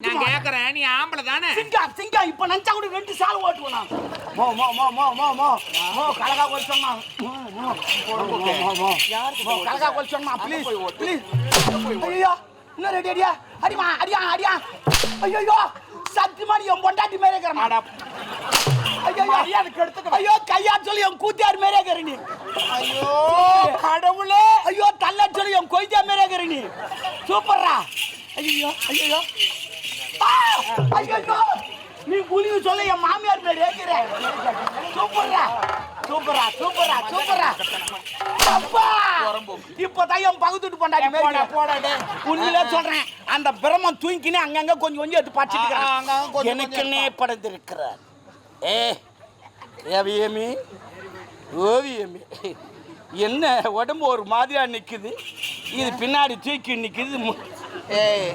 நான் கேக்குறேன் நீ ஆம்பளை தானே? சிங்கம் சிங்கம் இப்ப நினைச்சா கூட ரெண்டு சால் ஓட்டுவோம் நான் மோ மோ மோ மோ மோ. மோ மோ கலகா கொல்சோம்மா மோ கலகா கொல்சோம்மா ப்ளீஸ் ப்ளீஸ் ஐயோ இன்னும் ரெடி அடியா அடிமா அடியா அடியா? ஐயோ சத்தியமா நீ என் பொண்டாட்டி மேலே இருக்கிற ஐயோ மரியாதை கெடுத்துக்க ஐயோ கையா சொல்லி என் கூத்தியார் மேலே இருக்கிற நீ. ஐயோ கடவுளே. ஐயோ தள்ள சொல்லி என் கொய்தியா மேலே இருக்கிற நீ. சூப்பர்ரா. ஐயோ ஐயோ ஐயோ நீ புலிவு சொல்ல என் மாமியார் பேர் ஏற்கிற சூப்பர்ரா. சூப்பரா சூப்பரா சூப்பரா அப்பா! இப்பதான் என் பகுத்துட்டு பொண்டாடி போடா மேல போடா டேய். உண்மையிலே சொல்றேன். அந்த பிரம்மம் தூங்கினே அங்கங்க கொஞ்சம் கொஞ்சம் எடுத்து கொஞ்சம் எனக்குன்னே படைத்திருக்கிறார். ஏ ஓவியமி ஓவியமி என்ன உடம்பு ஒரு மாதிரியா நிக்குது? இது பின்னாடி தூக்கி நிக்குது ஏய்.